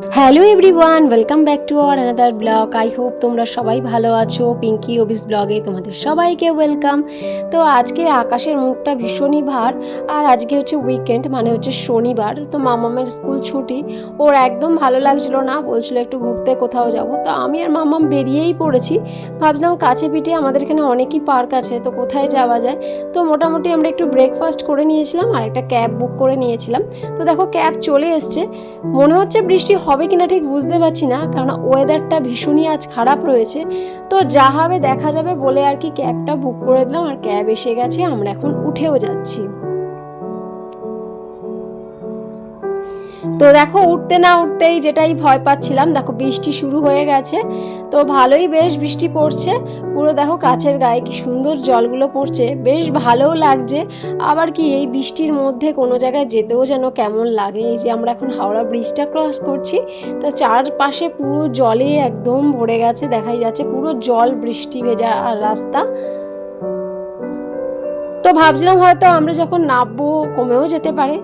Hello everyone welcome back to our another blog I hope তোমরা সবাই ভালো আছো। পিঙ্কি অবিস ব্লগে তোমাদের সবাইকে ওয়েলকাম তো আজকে আকাশের মুখটা ভীষণই ভার, আর আজকে হচ্ছে উইকেন্ড মানে হচ্ছে শনিবার। তো মামামের স্কুল ছুটি, ওর একদম ভালো লাগছিল না, বলছিল একটু ঘুরতে কোথাও যাব। তো আমি আর মামাম বেরিয়েই পড়েছি। ভাবলাম কাছে পিঠে আমাদের এখানে অনেকই পার্ক আছে, তো কোথায় যাওয়া যায়? তো মোটামুটি আমরা একটু ব্রেকফাস্ট করে নিয়েছিলাম, আর একটা ক্যাব বুক করে নিয়েছিলাম। তো দেখো ক্যাব চলে এসছে। মনে হচ্ছে বৃষ্টি হবে কিনা ঠিক বুঝতে পারছি না, কারণ ওয়েদারটা ভীষণই আজ খারাপ রয়েছে। তো যা হবে দেখা যাবে বলে আর কি ক্যাবটা বুক করে দিলাম আর ক্যাব এসে গেছে, আমরা এখন উঠেও যাচ্ছি। তো দেখো, উঠতে না উঠতেই যেটাই ভয় পাচ্ছিলাম, দেখো বৃষ্টি শুরু হয়ে গেছে। তো ভালোই বেশ বৃষ্টি পড়ছে। পুরো দেখো কাছের গায়ে কি সুন্দর জলগুলো পড়ছে। বেশ ভালোও লাগছে। আবার কি এই বৃষ্টির মধ্যে কোনো জায়গায় যেতেও যেন কেমন লাগে। এই যে আমরা এখন হাওড়া ব্রিজটা ক্রস করছি, তো চারপাশে পুরো জলে একদম ভরে গেছে, দেখাই যাচ্ছে পুরো জল বৃষ্টি ভেজা রাস্তা। তো ভাবছিলাম হয়তো আমরা যখন নামবো কমেও যেতে পারে।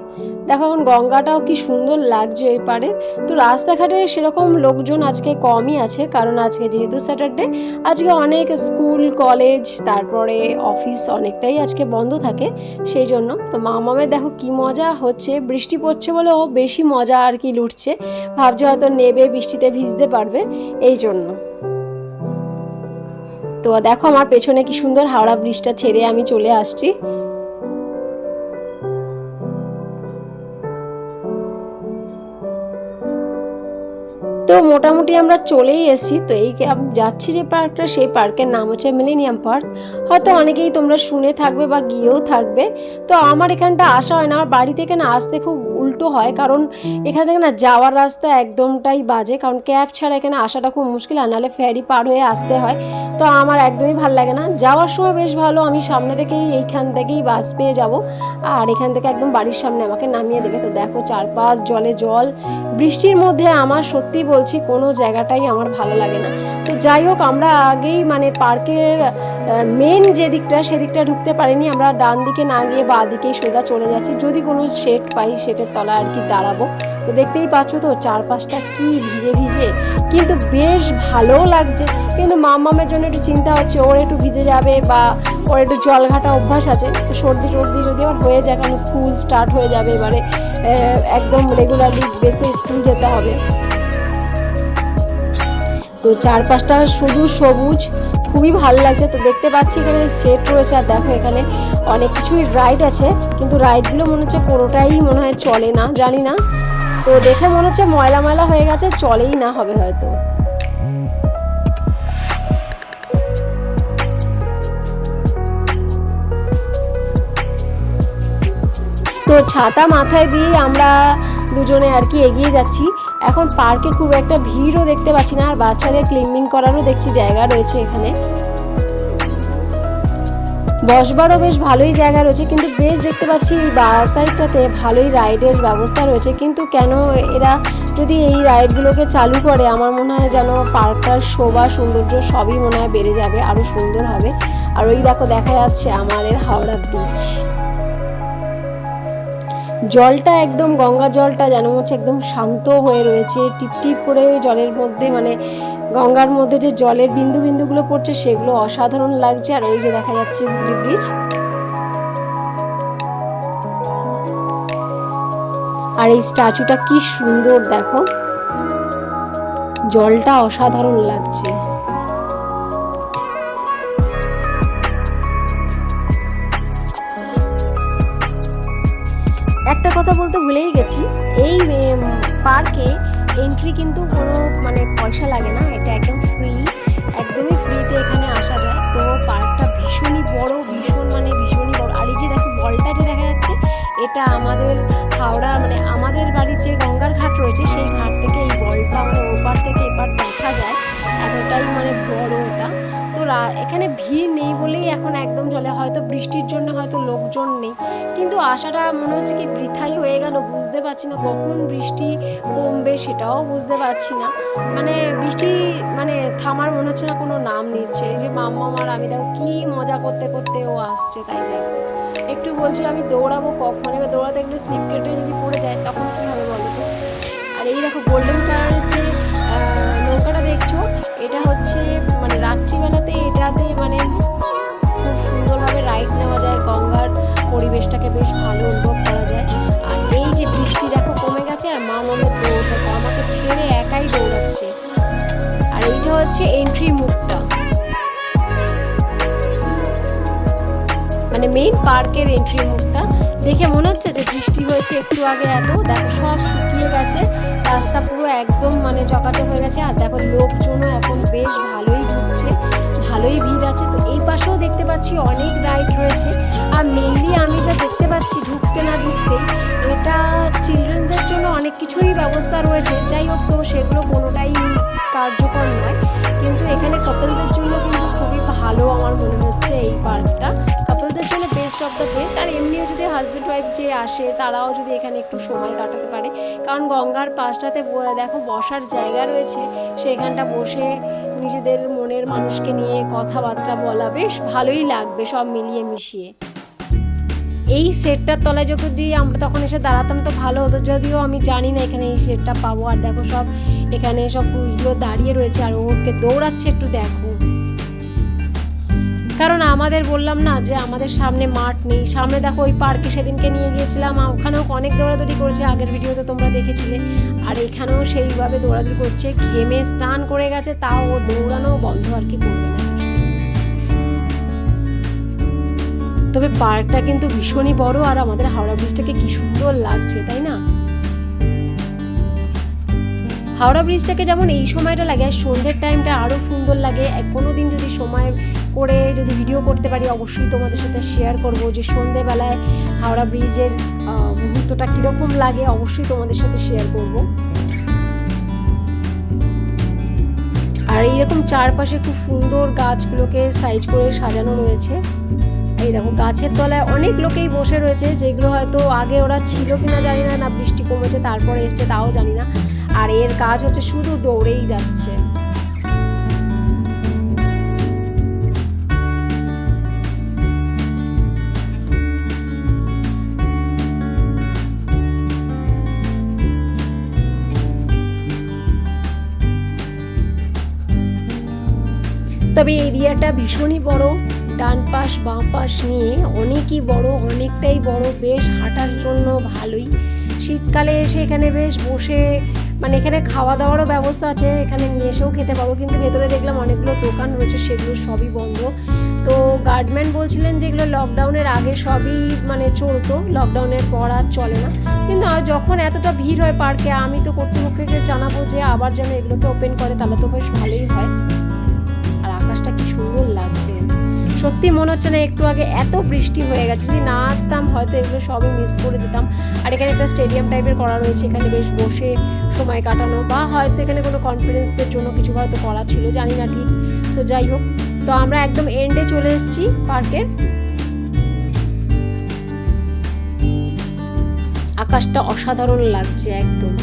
দেখো এখন গঙ্গাটাও কি সুন্দর লাগছে ওই পারে। তো রাস্তাঘাটে সেরকম লোকজন আজকে কমই আছে, কারণ আজকে যেহেতু স্যাটারডে আজকে অনেক স্কুল, কলেজ, তারপরে অফিস অনেকটাই আজকে বন্ধ থাকে, সেই জন্য। তো মামামের দেখো কি মজা হচ্ছে, বৃষ্টি পড়ছে বলে ও বেশি মজা আর কি লুটছে। ভাবছে হয়তো নেবে বৃষ্টিতে ভিজতে পারবে, এই জন্য। তো দেখো আমার পেছনে কি সুন্দর হাওড়া ব্রিজটা ছেড়ে আমি চলে আসছি। তো মোটামুটি আমরা চলেই এসেছি। তো এই যাচ্ছি যে পার্কটা, সেই পার্কের নাম হচ্ছে মিলেনিয়াম পার্ক হয়তো অনেকেই তোমরা শুনে থাকবে বা গিয়েও থাকবে। তো আমার এখানটা আসা হয় না। আমার বাড়ি থেকে না আসতে খুব উল্টো হয়, কারণ এখান থেকে না যাওয়ার রাস্তা একদমটাই বাজে, কারণ ক্যাব ছাড়া এখানে আসাটা খুব মুশকিল আর নাহলে ফেরি পার হয়ে আসতে হয়। তো আমার একদমই ভালো লাগে না। যাওয়ার সময় বেশ ভালো, আমি সামনে থেকেই এইখান থেকেই বাস পেয়ে যাব। আর এখান থেকে একদম বাড়ির সামনে আমাকে নামিয়ে দেবে। তো দেখো চারপাশ, জলে জল, বৃষ্টির মধ্যে আমার সত্যি বলছি কোনো জায়গাটাই আমার ভালো লাগে না। তো যাই হোক, আমরা আগেই মানে পার্কের মেন যে দিকটা, সেদিকটা ঢুকতে পারিনি। আমরা ডান দিকে না গিয়ে বা দিকেই সোজা চলে যাচ্ছি। যদি কোনো শেড পাই শেডের তলায় আর কি দাঁড়াবো তো দেখতেই পাচ্ছ তো, চারপাশটা কি ভিজে ভিজে, কিন্তু বেশ ভালোও লাগছে। কিন্তু মামামের জন্য একটু চিন্তা হচ্ছে, ওর একটু ভিজে যাবে বা ওর একটু জল ঘাটা অভ্যাস আছে। তো সর্দি টর্দি যদি আবার হয়ে যায়, কারণ স্কুল স্টার্ট হয়ে যাবে এবারে একদম রেগুলারলি বেসে স্কুল যেতে হবে। তো চারপাশটা শুধু সবুজ, খুবই ভালো লাগছে। তো দেখতে পাচ্ছি এখানে সেট রয়েছে। আর দেখো এখানে অনেক কিছুই রাইড আছে, কিন্তু রাইডগুলো মনে হচ্ছে কোনোটাই মনে হয় চলে না, জানি না। তো দেখে মনে হচ্ছে ময়লা ময়লা হয়ে গেছে, চলেই না হবে হয়তো। তো ছাতা মাথায় দিয়ে আমরা দুজনে আর কি এগিয়ে যাচ্ছি। এখন পার্কে খুব একটা ভিড়ও দেখতে পাচ্ছি না, আর বাচ্চাদের ক্লিনিং করারও দেখছি জায়গা রয়েছে এখানে। বসবারও বেশ ভালোই জায়গা রয়েছে, কিন্তু বেশ দেখতে পাচ্ছি বা সাইডটাতে ভালোই রাইডের ব্যবস্থা রয়েছে। কিন্তু কেন এরা যদি এই রাইডগুলোকে চালু করে, আমার মনে হয় যেন পার্কটার শোভা, সৌন্দর্য সবই মনে হয় বেড়ে যাবে আরও সুন্দর হবে। আর ওই দেখো, দেখা যাচ্ছে আমাদের হাওড়া ব্রিজ জলটা একদম, গঙ্গা জলটা যেন হচ্ছে একদম শান্ত হয়ে রয়েছে, টিপ টিপ করে জলের মধ্যে মানে গঙ্গার মধ্যে যে জলের বিন্দু বিন্দুগুলো পড়ছে সেগুলো অসাধারণ লাগছে। আর ওই যে দেখা যাচ্ছে হুগলি ব্রিজ। আর এই স্ট্যাচুটা কি সুন্দর, দেখো। জলটা অসাধারণ লাগছে। ভুলেই গেছি। এই পার্কে এন্ট্রি কিন্তু কোনো মানে পয়সা লাগে না, এটা একদম ফ্রি একদমই ফ্রিতে এখানে আসা যায়। তো পার্কটা ভীষণই বড়, ভীষণ মানে ভীষণই বড়। আর এই যে দেখো, বলটা যে দেখা যাচ্ছে, এটা আমাদের হাওড়া মানে আমাদের বাড়ির যে গঙ্গার ঘাট রয়েছে, সেই ঘাট থেকে এই বলটা মানে ওপার থেকে এপার দেখা যায়। এখানে ভিড় নেই বলেই এখন একদম চলে। হয়তো বৃষ্টির জন্য হয়তো লোকজন নেই। কিন্তু আশাটা মনে হচ্ছে কি বৃথাই হয়ে গেল, বুঝতে পারছি না কখন বৃষ্টি কমবে সেটাও বুঝতে পারছি না। মানে বৃষ্টি মানে থামার মনে হচ্ছে না কোনো নাম নিচ্ছে। এই যে মাম্মা আমার আমি দেখো কী মজা করতে করতে ও আসছে, তাই দেখো। একটু বলছি আমি দৌড়াবো কখন? এবার দৌড়াতে একটু স্লিপ কেটে যদি পড়ে যায় তখন কী হবে বলো তো? আর এই দেখো গোল্ডেন কালারের যে নৌকাটা দেখছ, এটা হচ্ছে মানে রাত্রিবেলাতে এটাতে মানে খুব সুন্দরভাবে রাইড নেওয়া যায়, গঙ্গার পরিবেশটাকে বেশ ভালো অনুভব করা যায়। আর এই যে বৃষ্টি দেখো কমে গেছে আর মা মামের দৌড়টা আমাকে ছেড়ে একাই দৌড়াচ্ছে। আর এইটা হচ্ছে এন্ট্রি মুখটা। মানে মেইন পার্কের এন্ট্রি মুখটা। দেখে মনে হচ্ছে যে বৃষ্টি হয়েছে একটু আগে এত। দেখো সব শুকিয়ে গেছে, রাস্তা পুরো একদম মানে চকাচক হয়ে গেছে। আর দেখো লোকজনও এখন বেশ ভালোই ভালোই ভিড় আছে, তো এই পাশেও দেখতে পাচ্ছি অনেক রাইড রয়েছে। আর মেনলি আমি যা দেখতে পাচ্ছি ঢুকতে না ঢুকতে এটা চিলড্রেনদের জন্য অনেক কিছুই ব্যবস্থা রয়েছে। যাই হোক তো, সেগুলো কোনোটাই কার্যকর নয়, কিন্তু এখানে কাপলদের জন্য কিন্তু খুবই ভালো আমার মনে হচ্ছে এই পার্কটা কাপলদের জন্য বেস্ট অফ দ্য বেস্ট আর এমনিও যদি হাজব্যান্ড ওয়াইফ যে আসে, তারাও যদি এখানে একটু সময় কাটাতে পারে। কারণ গঙ্গার পাশটাতে দেখো বসার জায়গা রয়েছে। সেখানটা বসে নিজেদের মনের মানুষকে নিয়ে কথাবার্তা বলা বেশ ভালোই লাগবে সব মিলিয়ে মিশিয়ে। এই সেটটার তলায় যখন যদি আমরা তখন এসে দাঁড়াতাম তো ভালো হতো। যদিও আমি জানি না এখানে এই সেটটা পাবো। আর দেখো সব এখানে সব পুরুষগুলো দাঁড়িয়ে রয়েছে। আর ওকে দৌড়াচ্ছে একটু দেখো। কারণ আমাদের বললাম না যে আমাদের সামনে মাঠ নেই। সামনে দেখো ওই পার্কে সেদিনকে নিয়ে গিয়েছিলাম ওখানেও অনেক দৌড়াদৌড়ি করেছে, আগের ভিডিওতে তোমরা দেখেছিলে। আর এখানেও সেইভাবে দৌড়াদৌড়ি করছে, ঘেমে স্নান করে গেছে, তাও ও দৌড়ানো বন্ধ আর কি করবে না। তবে পার্কটা কিন্তু ভীষণই বড়, আর আমাদের হাওড়া ব্রিজটাকে কি সুন্দর লাগছে, তাই না? হাওড়া ব্রিজটাকে যেমন এই সময়টা লাগে আর সন্ধ্যের টাইমটা আরও সুন্দর লাগে কোনো দিন যদি সময় করে যদি ভিডিও করতে পারি, অবশ্যই তোমাদের সাথে শেয়ার করব যে সন্ধেবেলায় হাওড়া ব্রিজের মুহূর্তটা কীরকম লাগে, অবশ্যই তোমাদের সাথে শেয়ার করব। আর এইরকম চারপাশে খুব সুন্দর গাছগুলোকে সাইজ করে সাজানো রয়েছে। এই দেখো, গাছের তলায় অনেক লোকেই বসে রয়েছে, যেগুলো হয়তো আগে ওরা ছিল কিনা জানি না না বৃষ্টি কমেছে, তারপরে এসছে, তাও জানি না। আর এর কাজ হচ্ছে শুধু দৌড়েই যাচ্ছে। তবে এরিয়াটা ভীষণই বড়। ডান পাশ, বাঁ পাশ নিয়ে অনেকই বড়, অনেকটাই বড়। বেশ হাঁটার জন্য ভালোই। শীতকালে এসে এখানে বেশ বসে মানে এখানে খাওয়া দাওয়ারও ব্যবস্থা আছে, এখানে নিয়ে এসেও খেতে পাবো, কিন্তু ভেতরে দেখলাম অনেকগুলো দোকান রয়েছে, সেগুলো সবই বন্ধ। তো গার্ডম্যান বলছিলেন যে এগুলো লকডাউনের আগে সবই মানে চলতো লকডাউনের পর আর চলে না। কিন্তু যখন এতটা ভিড় হয় পার্কে আমি তো কর্তৃপক্ষকে জানাব যে আবার যেন এগুলোকে ওপেন করে, তাহলে তো বেশ ভালোই হয়। সত্যি মনে হচ্ছে না একটু আগে এত বৃষ্টি হয়ে গেছে। যদি না আসতাম, হয়তো এগুলো সবই মিস করে যেতাম আর এখানে একটা স্টেডিয়াম টাইপের করা রয়েছে, এখানে বেশ বসে সময় কাটানো বা হয়তো এখানে কোনো কনফারেন্সের জন্য কিছু হয়তো করা ছিল, জানি না ঠিক। তো যাই হোক, তো আমরা একদম এন্ডে চলে এসেছি পার্কের। আকাশটা অসাধারণ লাগছে একদম।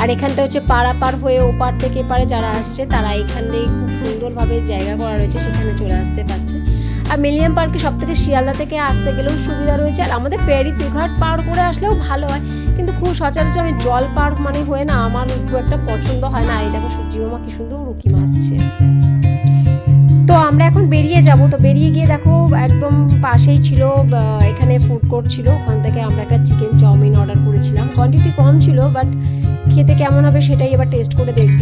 আর এখানটা হচ্ছে পারাপার হয়ে ওপার থেকে এপারে যারা আসছে, তারা এখান দিয়ে খুব সুন্দরভাবে জায়গা করা রয়েছে, সেখানে চলে আসতে পারছে। আর মিলিয়াম পার্কে সব থেকে শিয়ালদা থেকে আসতে গেলেও সুবিধা রয়েছে। আর আমাদের ফেরি দুঘাট পার করে আসলেও ভালো হয়। কিন্তু খুব সচরাচর আমি জল পার্ক মানে হয়ে না, আমার খুব একটা পছন্দ হয় না। এই দেখো সূর্যি মামা কি সুন্দর রুকি মারছে। তো আমরা এখন বেরিয়ে যাব। তো বেরিয়ে গিয়ে দেখো একদম পাশেই ছিল এখানে ফুড কোর্ট ছিল। ওখান থেকে আমরা একটা চিকেন চাউমিন অর্ডার করেছিলাম। কোয়ান্টিটি কম ছিল বাট খেতে কেমন হবে সেটাই এবার টেস্ট করে দেখব।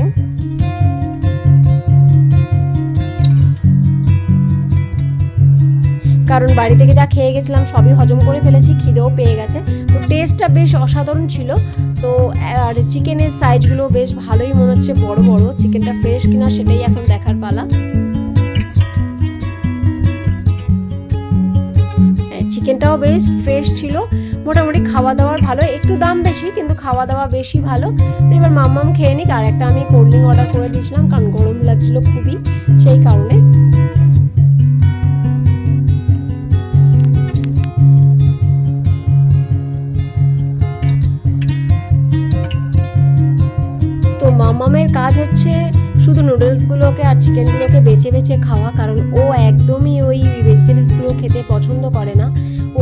কারণ বাড়ি থেকে যা খেয়ে গেছিলাম সবই হজম করে ফেলেছি, খিদেও পেয়ে গেছে। তো টেস্টটা বেশ অসাধারণ ছিল। তো, আর চিকেনের সাইজগুলো বেশ ভালোই মনে হচ্ছে বড় বড়। চিকেনটা ফ্রেশ কিনা সেটাই এখন দেখার পালা। চিকেনটাও বেশ ফ্রেশ ছিল। মোটামুটি খাওয়া দাওয়ার ভালো, একটু দাম বেশি, কিন্তু খাওয়া দাওয়া বেশি ভালো। তো এবার মাম্মাম খেয়ে নিক, আর একটা আমি কোল্ড ড্রিঙ্ক অর্ডার করে দিয়েছিলাম, কারণ গরম লাগছিল খুবই, সেই কারণে। তো মামামের কাজ হচ্ছে শুধু নুডলসগুলোকে আর চিকেনগুলোকে বেছে বেছে খাওয়া, কারণ ও একদমই ওই ভেজিটেবলসগুলো খেতে পছন্দ করে না।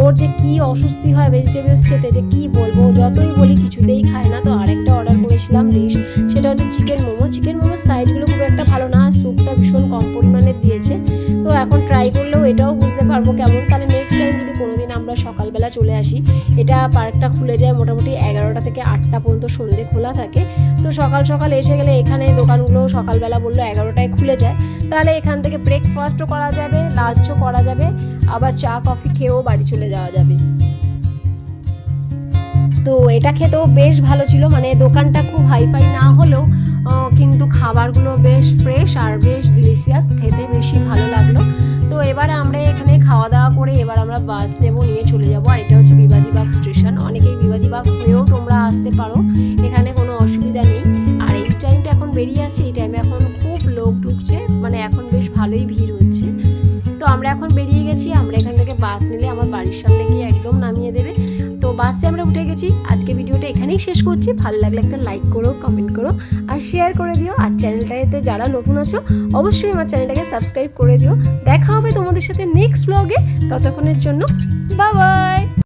ওর যে কি অস্বস্তি হয় ভেজিটেবলস খেতে, যে কি বলব যতই বলি কিছুতেই খায় না। তো আরেকটা অর্ডার করেছিলাম ডিশ সেটা হচ্ছে চিকেন মোমো। চিকেন মোমোর সাইজগুলো খুব একটা ভালো না স্যুপটা ভীষণ কম পরিমাণে দিয়েছে। তো এখন ট্রাই করলেও এটাও বুঝতে পারব কেমন। তাহলে নেক্সট টাইম যদি কোনোদিন আমরা সকালবেলা চলে আসি, এটা পার্কটা খুলে যায় মোটামুটি এগারোটা থেকে আটটা পর্যন্ত সন্ধে খোলা থাকে। তো সকাল সকাল এসে গেলে এখানে দোকানগুলো সকালবেলা বলল এগারোটায় খুলে যায়। তাহলে এখান থেকে ব্রেকফাস্টও করা যাবে লাঞ্চও করা যাবে, আবার চা কফি খেয়েও বাড়ি চলে যাওয়া যাবে। তো এটা খেতেও বেশ ভালো ছিল মানে দোকানটা খুব হাইফাই না হলেও ভালোই ভিড় হচ্ছে। তো আমরা এখন বেরিয়ে গেছি, আমরা এখান থেকে বাস নিলে আমার বাড়ির সামনে গিয়ে একদম নামিয়ে দেবে। তো বাসে আমরা উঠে গেছি। আজকে ভিডিওটা এখানেই শেষ করছি। ভালো লাগলে একটা লাইক করো কমেন্ট করো, আর শেয়ার করে দিও। আর চ্যানেলটাতে যারা নতুন আছো, অবশ্যই আমার চ্যানেলটাকে সাবস্ক্রাইব করে দিও। দেখা হবে তোমাদের সাথে নেক্সট ব্লগে ততক্ষণের জন্য বাই বাই